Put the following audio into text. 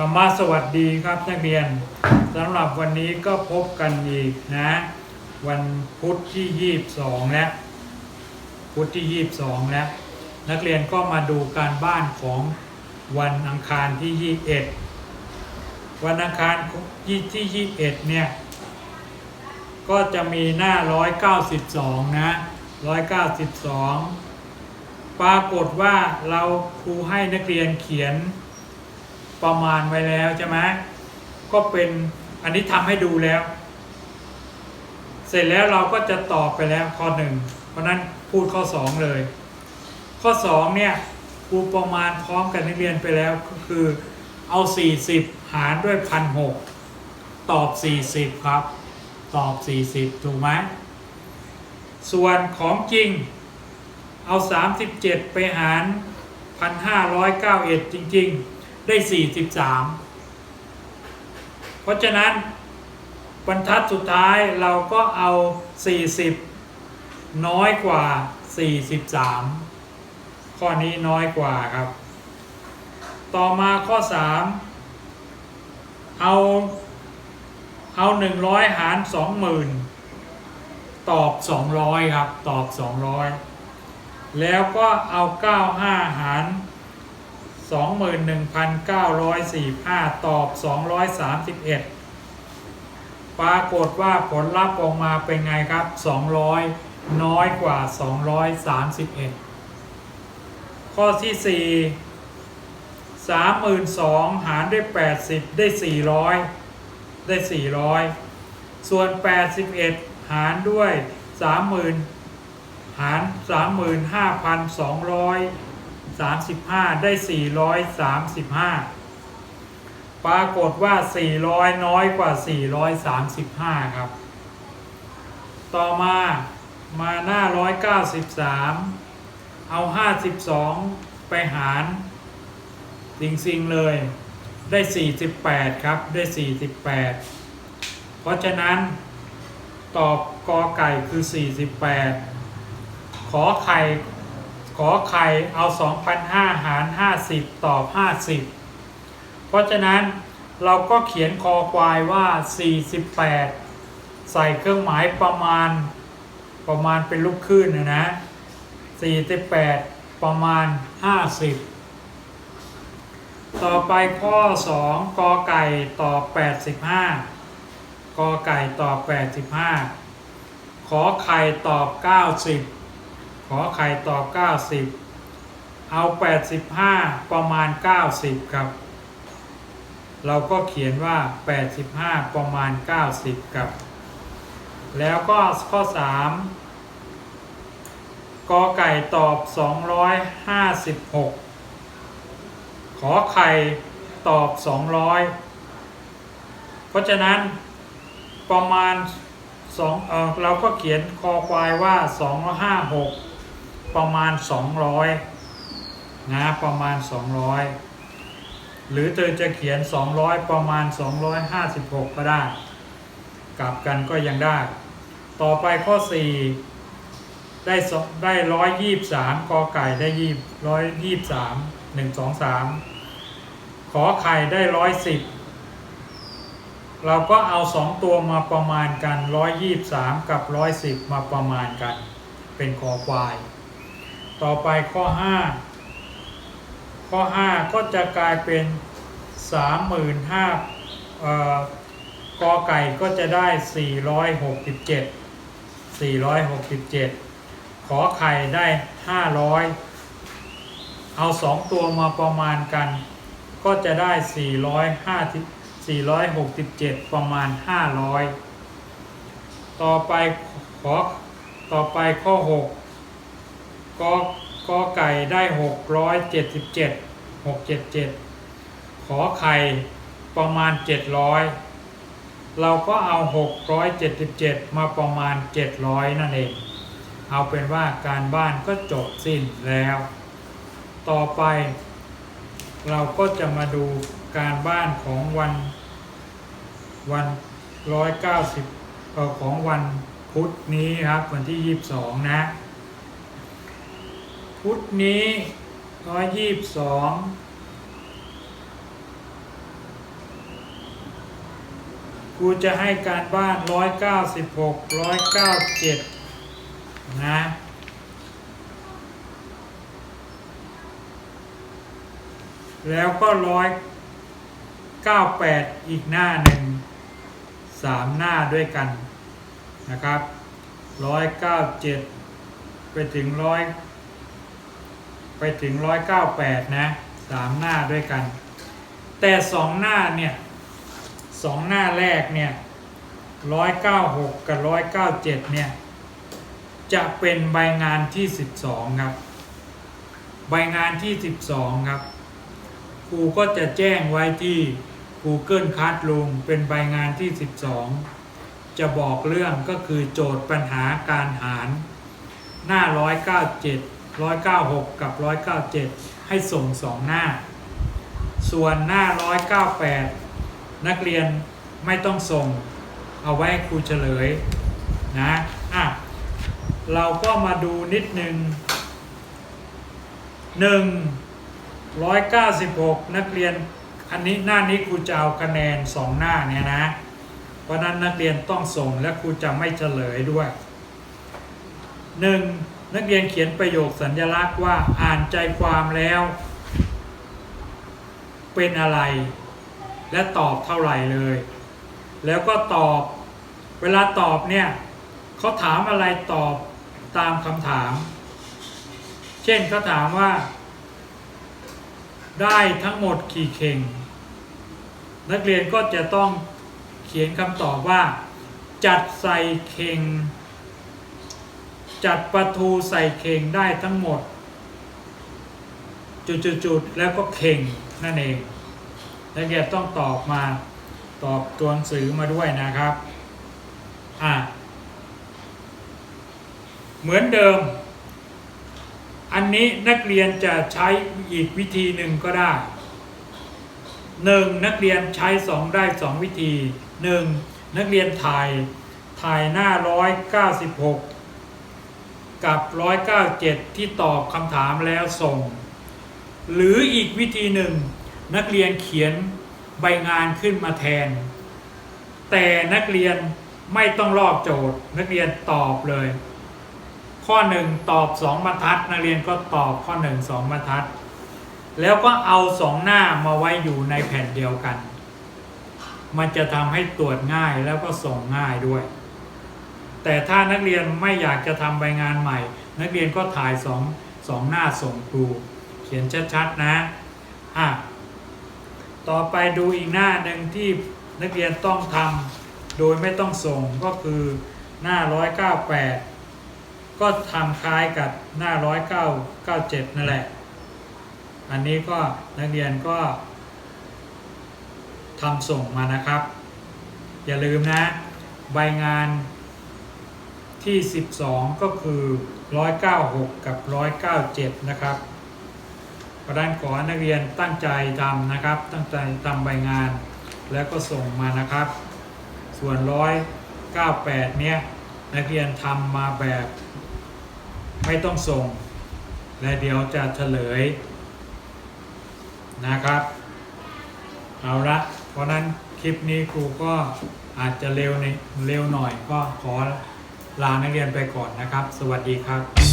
ธรรมะสวัสดีครับนักเรียนสำหรับวันนี้ก็พบกันอีกนะ วันพุธที่ 22 แล้ว พุธที่ 22 แล้ว นักเรียนก็มาดูการบ้านของวันอังคารที่ 21 วันอังคารที่ 21 เนี่ย ก็จะมีหน้า 192 นะ 192 ปรากฏว่าเราครูให้นักเรียนเขียน ประมาณไว้แล้วใช่ไหมก็เป็นอันนี้ทำให้ดูแล้ว เสร็จแล้วเราก็จะตอบไปแล้วข้อหนึ่งเพราะนั้นพูดข้อสองเลย ข้อสองเนี่ยครูประมาณพร้อมกันนักเรียนไปแล้วก็คือเอา 40 หารด้วยพันหกตอบ 40 ครับ ตอบ 40 ถูกไหมส่วนของจริงเอา 37 ไปหาร 1,591 จริง ๆ ได้ 43 เพราะฉะนั้นบรรทัดสุดท้ายเราก็เอา 40 น้อยกว่า 43 ข้อนี้น้อยกว่าครับ ต่อมาข้อ 3 เอาเอา 100 หาร 20,000 ตอบ 200 ครับ ตอบ 200 แล้วก็เอา 95 หาร 21,945 ตอบ 231 ปรากฏว่าผลลัพธ์ออกมาเป็นไงครับ 200 น้อยกว่า 231 ข้อที่ 4 32,000 หารด้วย 80 ได้ 400 ได้ 400 ส่วน 81 หารด้วย 30,000 หาร 35,200 35 ได้ 435 ปรากฏว่า 400 น้อยกว่า 435 ครับ ต่อมามาหน้า 193 เอา 52 ไปหารสิงสิงเลย ได้ 48 ครับ ได้ 48 เพราะฉะนั้นตอบกอไก่คือ 48 ขอไข่ ขอไข่เอา 2,500 หาร 50 ตอบ 50 เพราะฉะนั้นเราก็เขียนคอควายว่า 48 ใส่เครื่องหมายประมาณประมาณเป็นลูกคลื่นนะนะ 48 ประมาณ 50 ต่อไปข้อ 2 กอไก่ตอบ 85 กอไก่ตอบ 85 ขอไข่ตอบ 90 ขอไข่ตอบ90 เอา 85 ประมาณ 90 ครับ เราก็เขียนว่า 85 ประมาณ 90 ครับ แล้วก็ข้อ 3 กอไก่ตอบ 256 ขอไข่ตอบ 200 เพราะฉะนั้นประมาณสองเออเราก็เขียนคอควายว่า 256 ประมาณ 200นะประมาณ 200 หรือเธอจะเขียน 200 ประมาณ 256 ก็ได้ กลับกันก็ยังได้ ต่อไปข้อ 4 ได้ได้123กอไก่ได้ยี่ร้อยยี่สามหนึ่งสองสามขอไข่ได้ร้อยสิบเราก็เอาสองตัวมาประมาณกันร้อยยี่สามกับร้อยสิบมาประมาณกัน เป็นคอควาย ต่อไปข้อห้าข้อห้าก็จะกลายเป็นสามหมื่นห้าเอ่อกอไก่ก็จะได้สี่ร้อยหกสิบเจ็ดสี่ร้อยหกสิบเจ็ดขอไข่ได้ 500 เอา 2 ตัวมาประมาณกัน ก็จะได้ 450 467 ประมาณ 500 ต่อไปขอต่อไปข้อ 6 กกไก่ได้677 677ขอไข่ประมาณ700เราก็เอา677มาประมาณ700นั่นเอง เอาเป็นว่าการบ้านก็จบสิ้นแล้ว ต่อไป เราก็จะมาดูการบ้านของวันวันร้อยเก้าสิบของวันพุธนี้ครับวันที่ยี่สิบสองนะ พุธนี้ร้อยยี่สิบสองครูจะให้การบ้านร้อยเก้าสิบหกร้อยเก้าเจ็ดนะแล้วก็ร้อยเก้าแปดอีกหน้าหนึ่งสามหน้าด้วยกันนะครับร้อยเก้าเจ็ดไปถึงร้อย ไปถึงร้อยเก้าแปดนะสามหน้าด้วยกัน แต่สองหน้าเนี่ยสองหน้าแรกเนี่ยร้อยเก้าหกกับร้อยเก้าเจ็ดเนี่ยจะเป็นใบงานที่สิบสองครับ ใบงานที่สิบสองครับครูก็จะแจ้งไว้ที่ Google Classroom เป็นใบงานที่12จะบอกเรื่องก็คือโจทย์ปัญหาการหารหน้า197 196 กับ 197 ให้ส่ง2หน้า ส่วนหน้า 198 นักเรียนไม่ต้องส่ง เอาไว้ให้ครูเฉลยนะอะเราก็มาดูนิดนึงหนึ่งร้อยเก้าสิบหกนักเรียนอันนี้หน้านี้ครูจะเอาคะแนนสองหน้าเนี่ยนะ เพราะนั้นนักเรียนต้องส่งและครูจะไม่เฉลยด้วยห นักเรียนเขียนประโยคสัญลักษณ์ว่าอ่านใจความแล้ว เป็นอะไร และตอบเท่าไหร่เลย แล้วก็ตอบ เวลาตอบเนี่ยเขาถามอะไรตอบตามคำถาม เช่นเขาถามว่า ได้ทั้งหมดกี่เข่ง นักเรียนก็จะต้องเขียนคำตอบว่า จัดใส่เข่ง จัดประทูใส่เข่งได้ทั้งหมด จุดๆแล้วก็เข่งนั่นเองนักเรียนต้องตอบมาตอบตัวหนังสือมาด้วยนะครับอะเหมือนเดิม อันนี้นักเรียนจะใช้อีกวิธีหนึ่งก็ได้หนึ่งนักเรียนใช้สองได้สองวิธีหนึ่งนักเรียนถ่ายถ่ายหน้าร้อยเก้าสิบหก กับร้อยเก้าเจ็ดที่ตอบคำถามแล้วส่ง หรืออีกวิธีหนึ่ง นักเรียนเขียนใบงานขึ้นมาแทน แต่นักเรียนไม่ต้องรอบโจทย์ นักเรียนตอบเลย ข้อหนึ่งตอบสองบรรทัด นักเรียนก็ตอบข้อหนึ่งสองบรรทัด แล้วก็เอาสองหน้ามาไว้อยู่ในแผ่นเดียวกัน มันจะทำให้ตรวจง่ายแล้วก็ส่งง่ายด้วย แต่ถ้านักเรียนไม่อยากจะทำใบงานใหม่ นักเรียนก็ถ่ายสองสองหน้าส่งครู เขียนชัดๆนะอะต่อไปดูอีกหน้าหนึ่งที่นักเรียนต้องทำโดยไม่ต้องส่งก็คือหน้า 198 ก็ทำคล้ายกับหน้า 197นั่นแหละ อันนี้ก็นักเรียนก็ทำส่งมานะครับ อย่าลืมนะ ใบงาน ที่ 12 ก็คือ 196 กับ 197 นะครับเพราะฉะนั้นขอนักเรียนตั้งใจทำนะครับ ตั้งใจทำใบงาน แล้วก็ส่งมานะครับ ส่วน 198 เนี่ยนักเรียนทำมาแบบ ไม่ต้องส่ง และเดี๋ยวจะเฉลยนะครับ เอาละ เพราะนั้นคลิปนี้ครูก็อาจจะเร็วในเร็วหน่อยก็ขอ ลานักเรียนไปก่อนนะครับ สวัสดีครับ